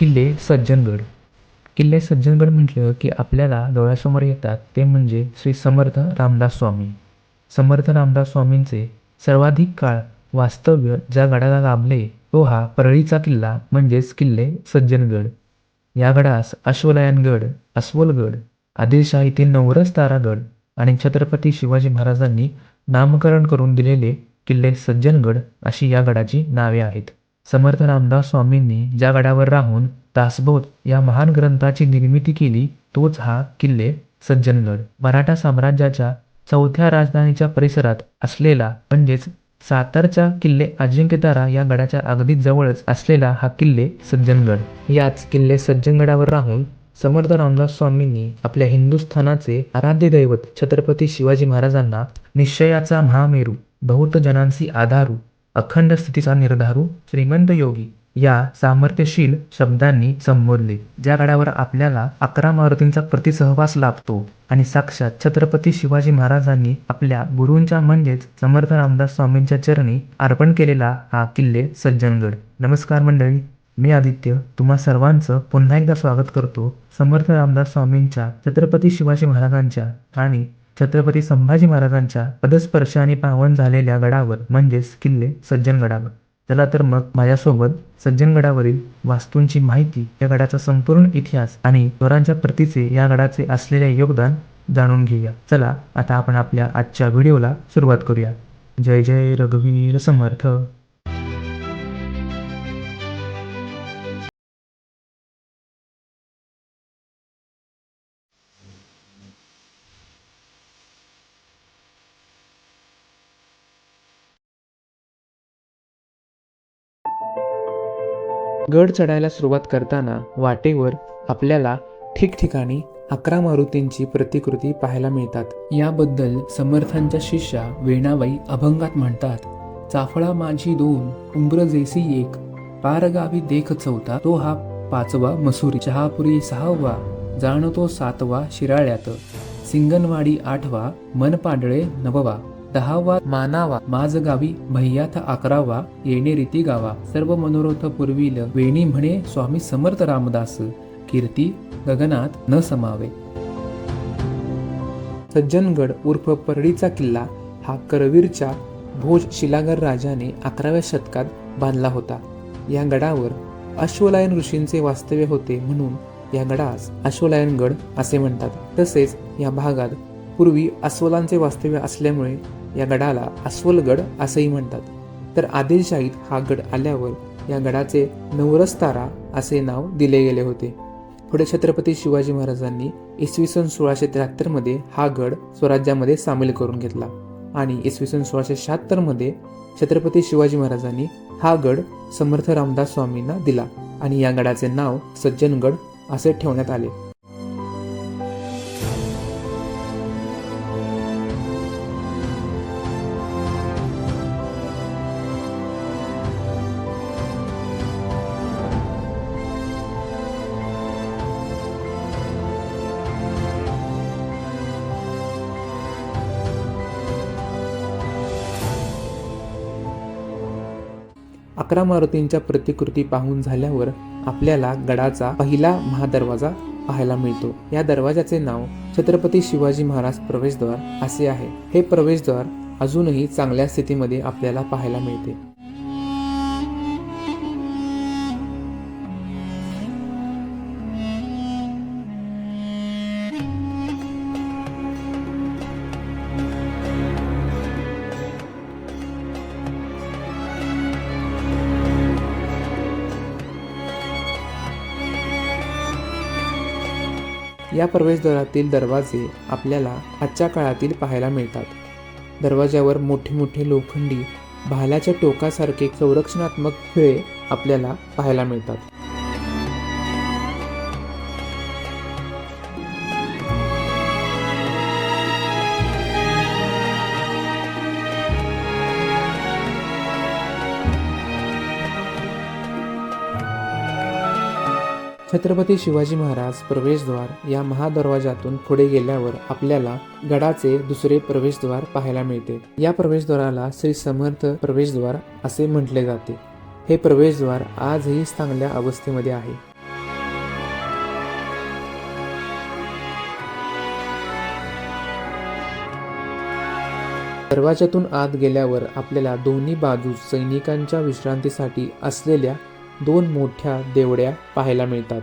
किल्ले सज्जनगड. किल्ले सज्जनगड म्हटलं की आपल्याला डोळ्यासमोर येतात ते म्हणजे श्री समर्थ रामदास स्वामी. समर्थ रामदास स्वामींचे सर्वाधिक काळ वास्तव्य ज्या गडाला लाभले तो हा परळीचा किल्ला म्हणजेच किल्ले सज्जनगड. या गडास अश्वलयनगड अस्वलगड आदिलशाहीतील नवरस तारागड आणि छत्रपती शिवाजी महाराजांनी नामकरण करून दिलेले किल्ले सज्जनगड अशी या गडाची नावे आहेत. समर्थ रामदास स्वामींनी ज्या गडावर राहून दासबोध या महान ग्रंथाची निर्मिती केली तोच हा किल्ले सज्जनगड. मराठा साम्राज्याच्या चौथ्या राजधानीच्या परिसरात असलेला म्हणजेच सातारच्या किल्ले अजिंक्यतारा या गडाच्या अगदी जवळच असलेला हा किल्ले सज्जनगड. याच किल्ले सज्जनगडावर राहून समर्थ रामदास स्वामींनी आपल्या हिंदुस्थानाचे आराध्य दैवत छत्रपती शिवाजी महाराजांना निश्चयाचा महामेरू बहुत जनांसी आधारू अखंड स्थितीचा निर्धारू श्रीमंत योगी या सामर्थ्यशील शब्दांनी संबोधले ज्या गडावर आपल्याला अकरा मारुतींचा प्रतिसहवास लाभतो आणि साक्षात छत्रपती शिवाजी महाराजांनी आपल्या गुरूंच्या म्हणजेच समर्थ रामदास स्वामींच्या चरणी अर्पण केलेला हा किल्ले सज्जनगड. नमस्कार मंडळी मी आदित्य तुम्हा सर्वांचं पुन्हा एकदा स्वागत करतो समर्थ रामदास स्वामींच्या छत्रपती शिवाजी महाराजांच्या आणि छत्रपती संभाजी महाराजांच्या पदस्पर्शाने पावन झालेल्या गडावर म्हणजेच किल्ले सज्जनगडावर चला तर मग माझ्यासोबत सज्जनगडावरील वास्तूंची माहिती या गडाचा संपूर्ण इतिहास आणि स्वरांच्या प्रतीचे या गडाचे असलेले योगदान जाणून घेऊया. चला आता आपण आपल्या आजच्या व्हिडिओला सुरुवात करूया. जय जय रघुवीर समर्थ. गड चढायला सुरुवात करताना वाटेवर आपल्याला ठिकठिकाणी अकरा मारुतींची प्रतिकृती पाहायला मिळतात. याबद्दल समर्थांच्या शिष्या वेणाबाई अभंगात म्हणतात चाफळा माझी दोन उंबर जेसी एक पारगावी देख चौथा तो हा पाचवा मसुरी चहापुरी सहावा जाणतो सातवा शिराळ्यात सिंगणवाडी आठवा मनपाडळे नववा. दहावा मानावा माझ गावी भैयाथ अकरावा येणे रीती गावा. सर्व मनोरथ पुरविल वेणी म्हणे स्वामी समर्थ रामदास. कीर्ती गगनात न समावे. सज्जनगड उर्फ परळीचा किल्ला हा करवीरच्या भोज शिलागर राजाने अकराव्या शतकात बांधला होता. या गडावर अश्वलायन ऋषींचे वास्तव्य होते म्हणून या गडास अश्वलायनगड असे म्हणतात. तसेच या भागात पूर्वी अस्वलांचे वास्तव्य असल्यामुळे या गडाला अस्वलगड असंही म्हणतात. तर आदिलशाहीत हा गड आल्यावर या गडाचे नवरस्तारा असे नाव दिले गेले होते. पुढे छत्रपती शिवाजी महाराजांनी इसवी सन सोळाशे त्र्याहत्तरमध्ये हा गड स्वराज्यामध्ये सामील करून घेतला आणि इसवी सन सोळाशे शहात्तरमध्ये छत्रपती शिवाजी महाराजांनी हा गड समर्थ रामदास स्वामींना दिला आणि या गडाचे नाव सज्जनगड असे ठेवण्यात आले. अकरा मारुतींच्या प्रतिकृती पाहून झाल्यावर आपल्याला गडाचा पहिला महादरवाजा पाहायला मिळतो. या दरवाजाचे नाव छत्रपती शिवाजी महाराज प्रवेशद्वार असे आहे. हे प्रवेशद्वार अजूनही चांगल्या स्थितीमध्ये आपल्याला पाहायला मिळते. या प्रवेशद्वारातील दरवाजे आपल्याला आजच्या काळातील पाहायला मिळतात. दरवाज्यावर मोठे मोठे लोखंडी भाल्याच्या टोकासारखे संरक्षणात्मक खिळे आपल्याला पाहायला मिळतात. छत्रपती शिवाजी महाराज प्रवेशद्वार या महादरवाजातून पुढे गेल्यावर आपल्याला गडाचे दुसरे प्रवेशद्वार पाहायला मिळते. या प्रवेशद्वाराला श्री समर्थ प्रवेशद्वार असे म्हटले जाते. हे प्रवेशद्वार आजही चांगल्या अवस्थेमध्ये आहे. दरवाजातून आत गेल्यावर आपल्याला दोन्ही बाजू सैनिकांच्या विश्रांतीसाठी असलेल्या दोन मोठ्या देवड्या पाहायला मिळतात.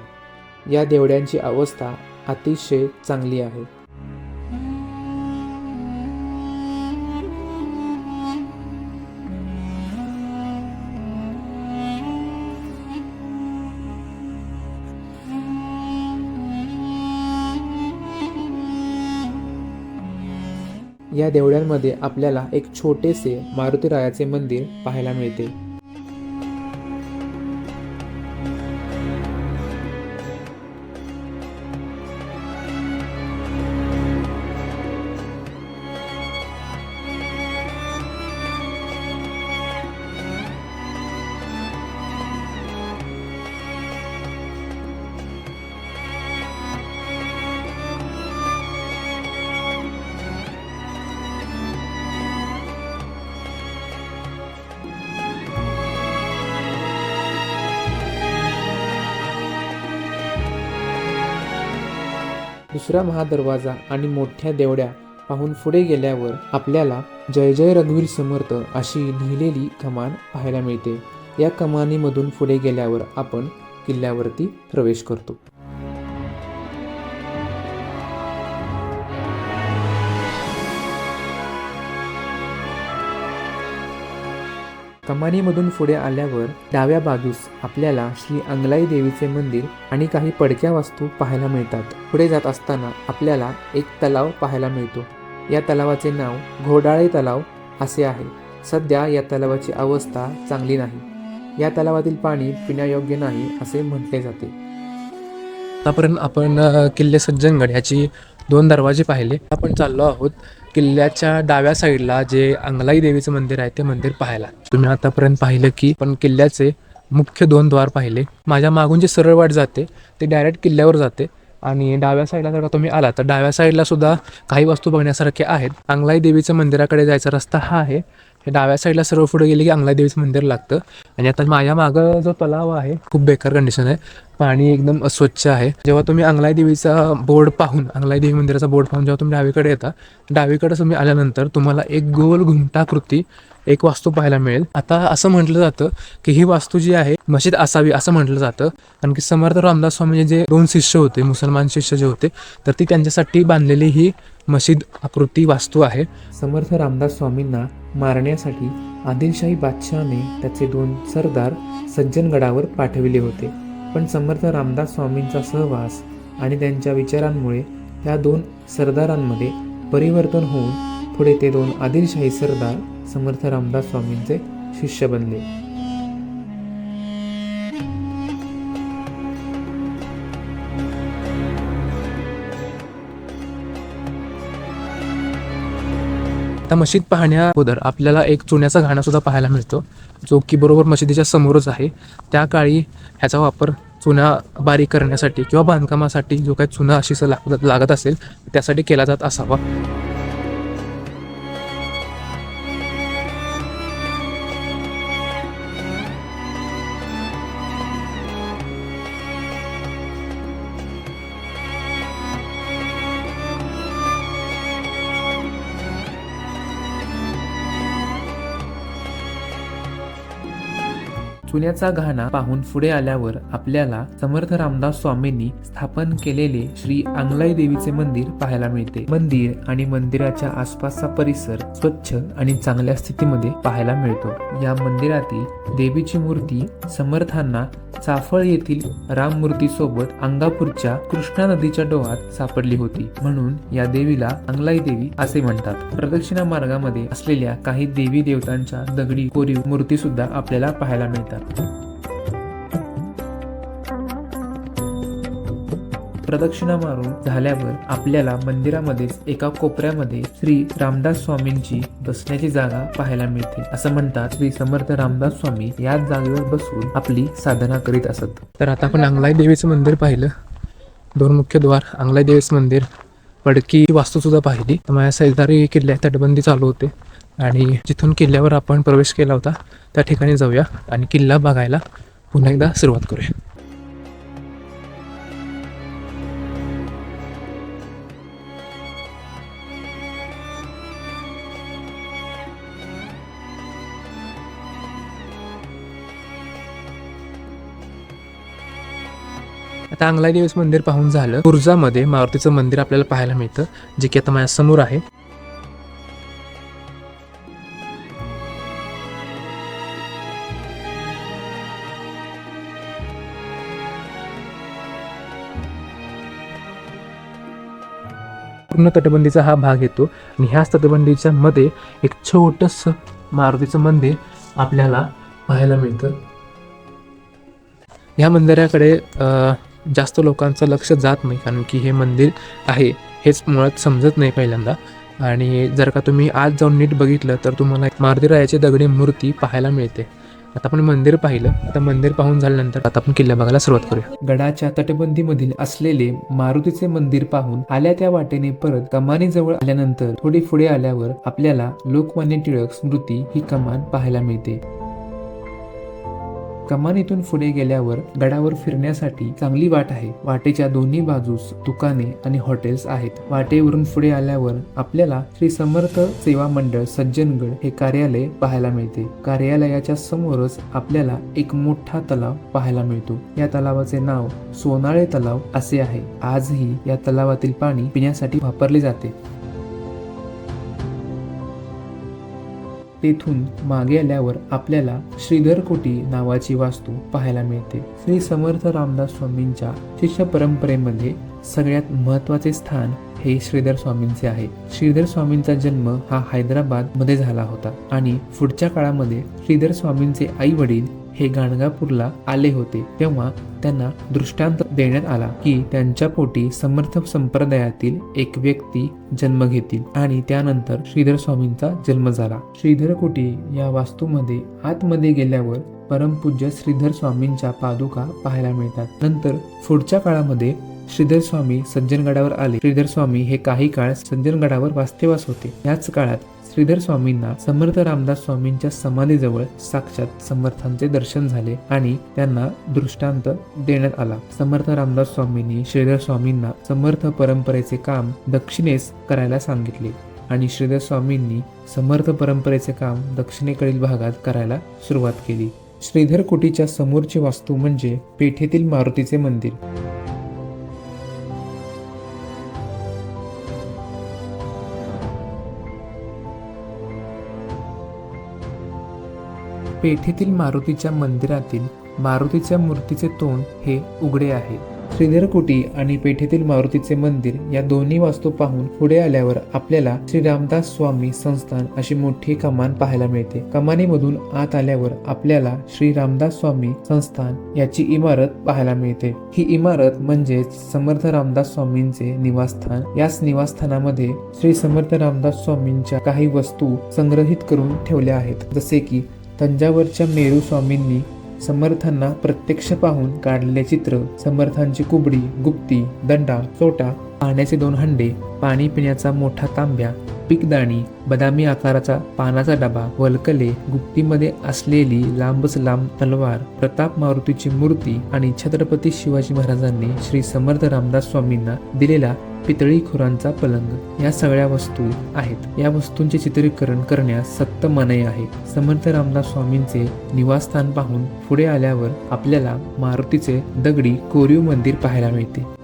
या देवड्यांची अवस्था अतिशय चांगली आहे. या देवळ्यांमध्ये आपल्याला एक छोटेसे मारुतीरायाचे मंदिर पाहायला मिळते. दुसरा महादरवाजा आणि मोठ्या देवड्या पाहून पुढे गेल्यावर आपल्याला जय जय रघुवीर समर्थ अशी लिहिलेली कमान पाहायला मिळते. या कमानीमधून पुढे गेल्यावर आपण किल्ल्यावरती प्रवेश करतो. कमानीमधून पुढे आल्यावर डाव्या बाजूस आपल्याला श्री अंगलाई देवीचे मंदिर आणि काही पडक्या वस्तू पाहायला मिळतात. पुढे जात असताना आपल्याला एक तलाव पाहायला मिळतो. या तलावाचे नाव घोडाळे तलाव असे आहे. सध्या या तलावाची अवस्था चांगली नाही. या तलावातील पाणी पिण्यायोग्य नाही असे म्हटले जाते. आतापर्यंत आपण किल्ले सज्जनगड याची दोन दरवाजे पाहिले. आपण चाललो आहोत किल्ल्याच्या डाव्या साईडला जे अंगलाई देवीचं मंदिर आहे ते मंदिर पाहायला. तुम्ही आतापर्यंत पाहिलं की पण किल्ल्याचे मुख्य दोन द्वार पाहिले. माझ्या मागून जे सरळ वाट जाते ते डायरेक्ट किल्ल्यावर जाते आणि डाव्या साईडला जर का तुम्ही आला तर डाव्या साईडला सुद्धा काही वस्तू बघण्यासारखे आहेत. अंगलाई देवीच्या मंदिराकडे जायचा रस्ता हा आहे. हे डाव्या साईडला सर्व पुढे गेले की अंगलाई देवीचं मंदिर लागतं. आणि आता माझ्या मागं जो तलाव आहे खूप बेकार कंडिशन आहे. पाणी एकदम अस्वच्छ आहे. जेव्हा तुम्ही अंगलाई देवीचा बोर्ड पाहून अंगलाई देवी मंदिराचा बोर्ड पाहून जेव्हा तुम्ही डावीकडे येता डावीकडे तुम्ही आल्यानंतर तुम्हाला एक गोल घुमटाकृती एक वास्तू पाहायला मिळेल. आता असं म्हटलं जातं की ही वास्तू जी आहे मशीद असावी असं म्हटलं जातं. कारण की समर्थ रामदास स्वामी जे दोन शिष्य होते मुसलमान शिष्य जे होते तर ती त्यांच्यासाठी बांधलेली ही मशीद आकृती वास्तू आहे. समर्थ रामदास स्वामींना मारण्यासाठी आदिलशाही बादशहाने त्याचे दोन सरदार सज्जनगडावर पाठविले होते. पण समर्थ रामदास स्वामींचा सहवास आणि त्यांच्या विचारांमुळे त्या दोन सरदारांमध्ये परिवर्तन होऊन पुढे ते दोन आदिलशाही सरदार समर्थ रामदास स्वामींचे शिष्य बनले. आता मशीद पाहण्या अगोदर आपल्याला एक चुन्याचा घाणा सुद्धा पाहायला मिळतो जो की बरोबर मशिदीच्या समोरच आहे. त्या काळी ह्याचा वापर चुना बारीक करण्यासाठी किंवा बांधकामासाठी जो काही चुना अशी लाग- लागत असेल त्यासाठी केला जात असावा. पुण्याचा घाणा पाहून पुढे आल्यावर आपल्याला समर्थ रामदास स्वामींनी स्थापन केलेले श्री अंगलाई देवीचे मंदिर पाहायला मिळते. मंदिर आणि मंदिराच्या आसपासचा परिसर स्वच्छ आणि चांगल्या स्थितीमध्ये पाहायला मिळतो. या मंदिरातील देवीची मूर्ती समर्थांना चाफळ येथील राम मूर्ती सोबत अंगापूरच्या कृष्णा नदीच्या डोहात सापडली होती. म्हणून या देवीला अंगलाई देवी असे म्हणतात. प्रदक्षिणा मार्गामध्ये असलेल्या काही देवी देवतांच्या दगडी कोरीव मूर्ती सुद्धा आपल्याला पाहायला मिळतात. प्रदक्षिणा मारून झाल्यावर आपल्याला मंदिरामध्येच एका कोपऱ्यामध्ये श्री रामदास स्वामींची बसण्याची जागा पाहायला मिळते. असं म्हणतात श्री समर्थ रामदास स्वामी याच जागेवर बसून आपली साधना करीत असत. तर आता आपण अंगलाई देवीचं मंदिर पाहिलं. दोन मुख्य द्वार अंगलाई देवीचं मंदिर पडकी वास्तू सुद्धा पाहिली. तर माझ्या शेजारी किल्ल्यात तटबंदी चालू होते. आणि जिथून किल्ल्यावर आपण प्रवेश केला होता त्या ठिकाणी जाऊया आणि किल्ला बघायला पुन्हा एकदा सुरुवात करूया. आता अंगलाई देवीस मंदिर पाहून झालं कुर्जामध्ये मारुतीचं मंदिर आपल्याला पाहायला मिळतं जे की आता माझ्यासमोर आहे. पूर्ण तटबंदीचा हा भाग येतो आणि ह्याच तटबंदीच्या मध्ये एक छोटस मारुतीचं मंदिर आपल्याला पाहायला मिळतं. ह्या मंदिराकडे जास्त लोकांचं लक्ष जात नाही कारण की हे मंदिर आहे हेच मुळात समजत नाही पहिल्यांदा. आणि जर का तुम्ही आज जाऊन नीट बघितलं तर तुम्हाला एक मारुतीरायाची दगडी मूर्ती पाहायला मिळते. आता आपण मंदिर पाहिलं. आता मंदिर पाहून झाल्यानंतर आता आपण किल्ला बघायला सुरुवात करूया. गडाच्या तटबंदीमधील असलेले मारुतीचे मंदिर पाहून आल्या त्या वाटेने परत कमानीजवळ आल्यानंतर थोडी पुढे आल्यावर आपल्याला लोकमान्य टिळक स्मृती ही कमान पाहायला मिळते. कमानीतून पुढे गेल्यावर गडावर फिरण्यासाठी चांगली वाट आहे. वाटेच्या दोन्ही बाजूस दुकाने आणि हॉटेल्स आहेत. वाटेवरून पुढे आल्यावर आपल्याला श्री समर्थ सेवा मंडळ सज्जनगड हे कार्यालय पाहायला मिळते. कार्यालयाच्या समोरच आपल्याला एक मोठा तलाव पाहायला मिळतो. या तलावाचे नाव सोनाळे तलाव असे आहे. आजही या तलावातील पाणी पिण्यासाठी वापरले जाते. तेथून मागे आल्यावर आपल्याला श्रीधर कोटी नावाची वास्तू पाहायला मिळते. श्री समर्थ रामदास स्वामींच्या शिष्य परंपरेमध्ये सगळ्यात महत्त्वाचे स्थान हे श्रीधर स्वामींचे आहे. श्रीधर स्वामींचा जन्म हा हैदराबादमध्ये झाला होता आणि पुढच्या काळामध्ये श्रीधर स्वामींचे आई वडील हे गाणगापूरला आले होते तेव्हा त्यांना दृष्टांत देण्यात आला की त्यांच्या पोटी समर्थ संप्रदायातील एक व्यक्ती जन्म घेतील आणि त्यानंतर श्रीधर स्वामींचा जन्म झाला. श्रीधर कोटी या वास्तूमध्ये आतमध्ये गेल्यावर परमपूज्य श्रीधर स्वामींच्या पादुका पाहायला मिळतात. नंतर पुढच्या काळामध्ये श्रीधर स्वामी सज्जनगडावर आले. श्रीधर स्वामी हे काही काळ सज्जनगडावर वास्तव्यास होते. याच काळात श्रीधर स्वामींना समर्थ रामदास स्वामींच्या समाधीजवळ साक्षात समर्थांचे दर्शन झाले आणि त्यांना दृष्टांत देण्यात आला. समर्थ रामदास स्वामींनी श्रीधर स्वामींना समर्थ परंपरेचे काम दक्षिणेस करायला सांगितले आणि श्रीधर स्वामींनी समर्थ परंपरेचे काम दक्षिणेकडील भागात करायला सुरुवात केली. श्रीधर कुटीच्या समोरची वास्तू म्हणजे पेठेतील मारुतीचे मंदिर. पेठेतील मारुतीच्या मंदिरातील मारुतीच्या मूर्तीचे तोंड हे उघडे आहे. श्रीधरकुटी आणि पेठेतील मारुतीचे मंदिर या दोन्ही वास्तू पाहून पुढे आल्यावर आपल्याला श्री रामदास स्वामी संस्थान अशी मोठी कमान पाहायला मिळते. कमानीमधून आत आल्यावर आपल्याला श्री रामदास स्वामी संस्थान याची इमारत पाहायला मिळते. ही इमारत म्हणजेच समर्थ रामदास स्वामींचे निवासस्थान. याच निवासस्थानामध्ये श्री समर्थ रामदास स्वामींच्या काही वस्तू संग्रहित करून ठेवल्या आहेत. जसे की तंजावरच्या मेरू स्वामींनी समर्थांना प्रत्यक्ष पाहून काढलेले चित्र समर्थांची कुबडी गुप्ती दंडा चोटा पाण्याचे दोन हंडे पाणी पिण्याचा मोठा तांब्या पिकदाणी बदामी आकाराचा पानाचा डबा वलकले गुप्तीमध्ये असलेली लांबच लांब तलवार प्रताप मारुतीची मूर्ती आणि छत्रपती शिवाजी महाराजांनी श्री समर्थ रामदास स्वामींना दिलेला पितळी खुरांचा पलंग. या सगळ्या वस्तू आहेत. या वस्तूंचे चित्रीकरण करण्यास सक्त मनाई आहे समर्थ रामदास स्वामींचे निवासस्थान पाहून पुढे आल्यावर आपल्याला मारुतीचे दगडी कोरीव मंदिर पाहायला मिळते.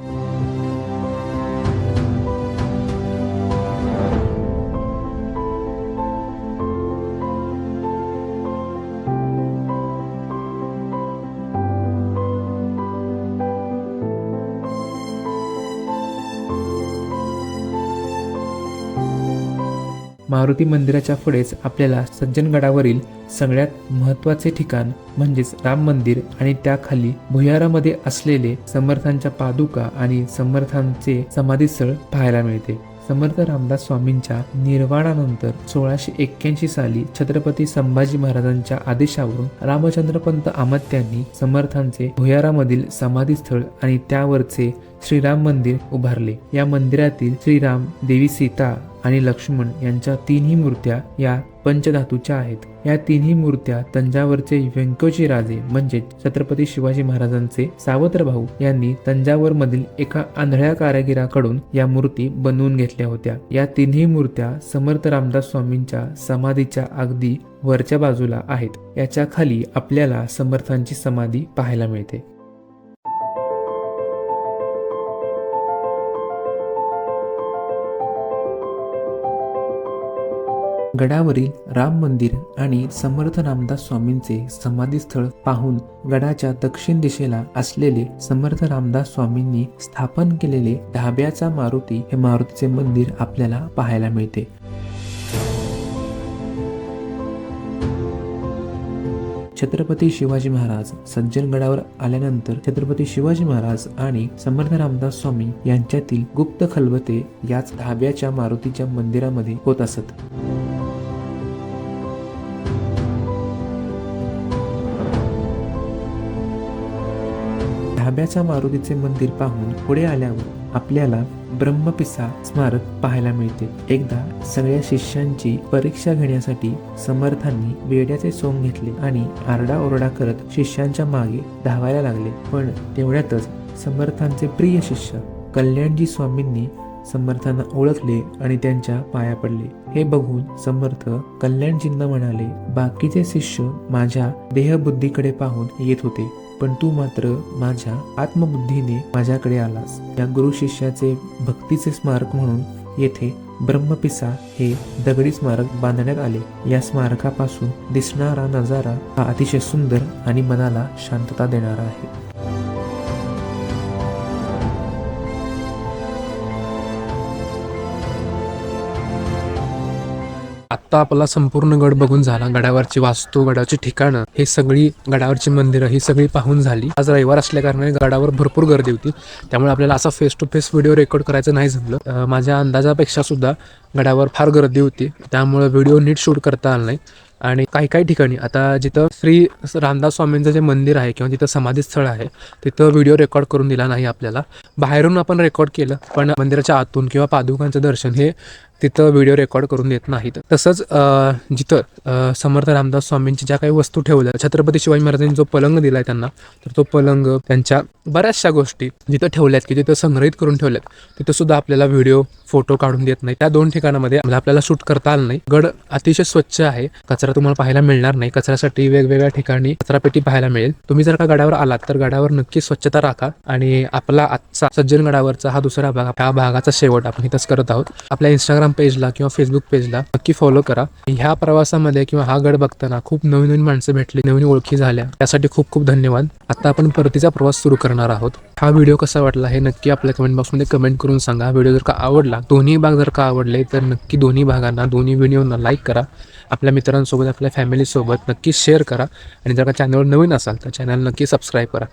मारुती मंदिराच्या पुढेच आपल्याला सज्जनगडावरील सगळ्यात महत्त्वाचे ठिकाण म्हणजेच राम मंदिर आणि त्याखाली भुयारामध्ये असलेले समर्थांच्या पादुका आणि समर्थांचे समाधीस्थळ पाहायला मिळते. समर्थ रामदास स्वामींच्या निर्वाणानंतर सोळाशे एक्क्याऐंशी साली छत्रपती संभाजी महाराजांच्या आदेशावरून रामचंद्रपंत आमत्यांनी समर्थांचे भुयारामधील समाधीस्थळ आणि त्यावरचे श्रीराम मंदिर उभारले. या मंदिरातील श्रीराम देवी सीता आणि लक्ष्मण यांच्या तीनही मूर्त्या या पंचधातूच्या आहेत. या तिन्ही मूर्त्या तंजावरचे व्यंकोजी राजे म्हणजे छत्रपती शिवाजी महाराजांचे सावत्र भाऊ यांनी तंजावर मधील एका आंधळ्या कारागिराकडून या मूर्ती बनवून घेतल्या होत्या. या तिन्ही मूर्त्या समर्थ रामदास स्वामींच्या समाधीच्या अगदी वरच्या बाजूला आहेत. याच्या खाली आपल्याला समर्थांची समाधी पाहायला मिळते. गडावरील राम मंदिर आणि समर्थ रामदास स्वामींचे समाधीस्थळ पाहून गडाच्या दक्षिण दिशेला असलेले समर्थ रामदास स्वामींनी स्थापन केलेले ढाब्याचा मारुती हे मारुतीचे मंदिर आपल्याला पाहायला मिळते. छत्रपती शिवाजी महाराज सज्जनगडावर आल्यानंतर छत्रपती शिवाजी महाराज आणि समर्थ रामदास स्वामी यांच्यातील गुप्त खलबते याच ढाब्याच्या मारुतीच्या मंदिरामध्ये होत असत. ढाब्याच्या मारुतीचे मंदिर पाहून पुढे आल्यावर आपल्याला ब्रह्मपिसा स्मारक पाहायला मिळते. एकदा सगळ्या शिष्यांची परीक्षा घेण्यासाठी समर्थांनी वेड्याचे सोंग घेतले आणि आरडाओरडा करत शिष्यांच्या मागे धावायला लागले. पण तेवढ्यातच समर्थांचे प्रिय शिष्य कल्याणजी स्वामींनी समर्थांना ओळखले आणि त्यांच्या पाया पडले. हे बघून समर्थ कल्याणजींना म्हणाले बाकीचे शिष्य माझ्या देहबुद्धीकडे पाहून येत होते. पण तू मात्र माझ्या आत्मबुद्धीने माझ्याकडे आलास. या गुरु शिष्याचे भक्तीचे स्मारक म्हणून येथे ब्रह्मपिसा हे दगडी स्मारक बांधण्यात आले. या स्मारकापासून दिसणारा नजारा हा अतिशय सुंदर आणि मनाला शांतता देणारा आहे. आत्ता आपला संपूर्ण गड बघून झाला. गडावरची वास्तू गडाची ठिकाणं. हे सगळी गडावरची मंदिरं ही सगळी पाहून झाली. आज रविवार असल्या कारणाने गडावर भरपूर गर्दी होती. त्यामुळे आपल्याला असा face to face video record करायचं नाही जमलं. माझ्या अंदाजापेक्षा सुद्धा गडावर फार गर्दी होती. त्यामुळे व्हिडिओ नीट शूट करता आला नाही. आणि काही काही ठिकाणी आता जिथं श्री रामदास स्वामींचं जे मंदिर आहे किंवा जिथं समाधीस्थळ आहे तिथं व्हिडिओ रेकॉर्ड करून दिला नाही आपल्याला. बाहेरून आपण रेकॉर्ड केलं पण मंदिराच्या आतून किंवा पादुकांचं दर्शन हे तिथं व्हिडिओ रेकॉर्ड करून देत नाहीत. तसंच जिथं समर्थ रामदास स्वामींची ज्या काही वस्तू ठेवल्या छत्रपती शिवाजी महाराजांनी जो पलंग दिलाय त्यांना तर तो पलंग त्यांच्या बऱ्याचशा गोष्टी जिथं ठेवल्यात की जिथं संग्रहित करून ठेवल्यात तिथं सुद्धा आपल्याला व्हिडिओ फोटो काढून देत नाही त्या दोन ठिकाणामध्ये आपल्याला शूट करता आलं नाही. गड अतिशय स्वच्छ आहे. कचरा तुम्हाला पाहायला मिळणार नाही. कचऱ्यासाठी वेगवेगळ्या ठिकाणी कचरापेटी पाहायला मिळेल. तुम्ही जर का गडावर आलात तर गडावर नक्की स्वच्छता राखा आणि आपला आजचा सज्जनगडावरचा हा दुसरा भाग ह्या भागाचा शेवट आपण इथंच करत आहोत. आपल्या इंस्टाग्राम पेजला किंवा फेसबुक पेजला नक्की फॉलो करा. ह्या प्रवासामध्ये किंवा हा गड बघताना खूप नवीन नवीन माणसं भेटली नवीन ओळखी झाल्या. त्यासाठी खूप खूप धन्यवाद. आता आपण परतीचा प्रवास सुरू करा करणार आहोत. हा व्हिडिओ कसा वाटला हे नक्की आपल्या कमेंट बॉक्समध्ये कमेंट करून सांगा. व्हिडिओ जर का आवडला दोन्ही भाग जर का आवडले तर नक्की दोन्ही भागांना दोन्ही व्हिडिओना लाईक करा. आपल्या मित्रांसोबत आपल्या फॅमिलीसोबत नक्की शेअर करा. आणि जर का चॅनलवर नवीन असाल तर चॅनल नक्की सबस्क्राईब करा.